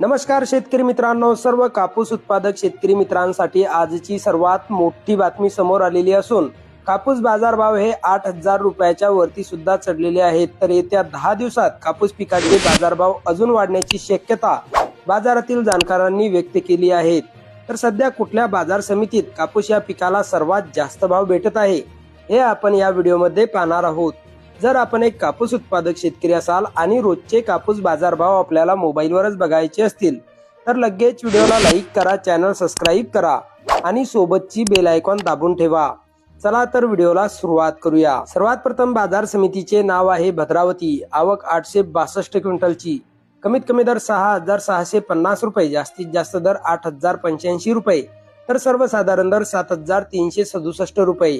नमस्कार शेतकरी मित्रांनो सर्व कापूस उत्पादक शेतकरी मित्रांसाठी आजची सर्वात मोठी बातमी समोर आलेली असून कापूस बाजारभाव हे आठ हजार रुपयाच्या वरती सुद्धा चढलेले आहेत. तर येत्या दहा दिवसात कापूस पिकाचे बाजारभाव अजून वाढण्याची शक्यता बाजारातील जाणकारांनी व्यक्त केली आहे. तर सध्या कुठल्या बाजार समितीत कापूस या पिकाला सर्वात जास्त भाव भेटत आहे हे आपण या व्हिडिओमध्ये पाहणार आहोत. जर आपण एक कापूस उत्पादक शेतकरी असाल आणि रोजचे कापूस बाजारभाव आपल्याला मोबाईलवरच बघायचे असतील तर लगेच व्हिडिओला लाईक करा चॅनल सबस्क्राईब करा आणि सोबतची बेल आयकॉन दाबून ठेवा. चला तर व्हिडिओला सुरुवात करूया. सर्वात प्रथम बाजार समितीचे नाव आहे भद्रावती. आवक आठशे बासष्ट क्विंटलची. कमीत कमी दर सहा हजार सहाशे पन्नास रुपये जास्तीत जास्त दर आठ हजार पंच्याऐंशी रुपये तर सर्वसाधारण दर सात हजार तीनशे सदुसष्ट रुपये.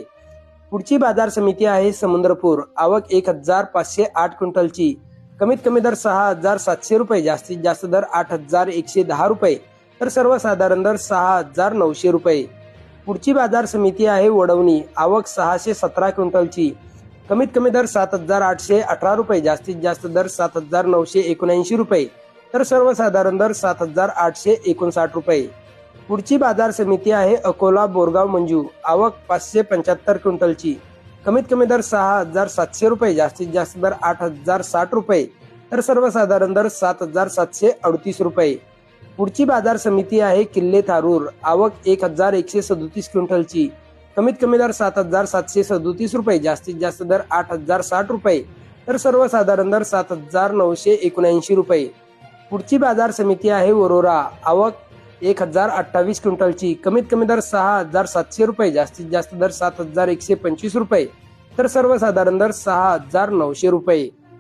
पुढची बाजार समिती आहे समुद्रपूर. आवक एक हजार पाचशे आठ क्विंटलची. कमीत कमी दर सहा हजार सातशे रुपये जास्तीत जास्त दर आठ हजार एकशे दहा रुपये तर सर्वसाधारण दर सहा हजार नऊशे रुपये. पुढची बाजार समिती आहे वडवणी. आवक सहाशे सतरा क्विंटलची. कमीत कमी दर सात हजार आठशे अठरा रुपये जास्तीत जास्त दर सात हजार नऊशे एकोणऐंशी रुपये तर सर्वसाधारण दर सात हजार आठशे एकोणसाठ रुपये. पुढची बाजार समिती आहे अकोला बोरगाव मंजू. आवक पाचशे पंच्याहत्तर क्विंटलची. कमीत कमी दर सहा हजार सातशे रुपये जास्तीत जास्त दर आठ हजार साठ रुपये तर सर्वसाधारण दर सात हजार सातशे अडतीस रुपये. पुढची बाजार समिती आहे किल्ले थारूर. आवक एक हजार एकशे सदोतीस क्विंटलची. कमीत कमी दर सात हजार सातशे सदोतीस रुपये जास्तीत जास्त दर आठ हजार साठ रुपये तर सर्वसाधारण दर सात हजार नऊशे एकोणऐंशी रुपये. पुढची बाजार समिती आहे वरोरा. आवक एक हजार अठ्ठावीस क्विंटलची. कमीत कमी दर सहा हजार सातशे रुपये जास्तीत जास्त दर सात हजार एकशे पंचवीस रुपये तर सर्वसाधारण दर सहा हजार नऊशे रुपये.